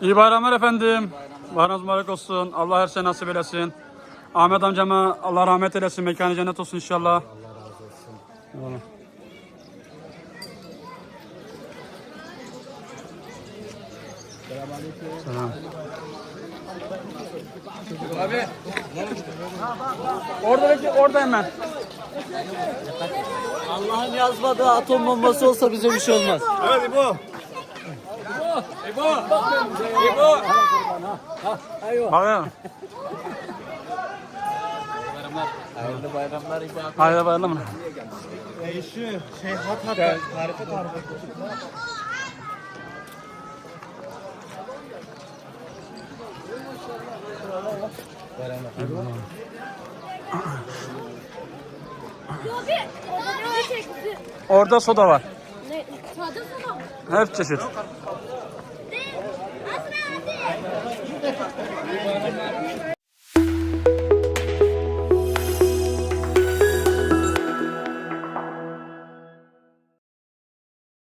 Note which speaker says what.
Speaker 1: İyi bayramlar efendim. Bayramınız mübarek olsun. Allah her şey nasip eylesin. Ahmet amcama Allah rahmet eylesin. Mekanı cennet olsun inşallah.
Speaker 2: Allah razı olsun.
Speaker 1: Eyvallah. Selam. Abi. Oradaki orada hemen.
Speaker 3: Allah'ın yazmadığı atom bombası olsa bize bir şey olmaz.
Speaker 1: Evet İbo. İbo. İbo. Abi.
Speaker 3: Hayırlı bayramlar İbrahim.
Speaker 1: Haydi bayram.
Speaker 2: Şu şey hat hat tarife tarife.
Speaker 4: Abi? Orada
Speaker 1: soda var. Her çeşit.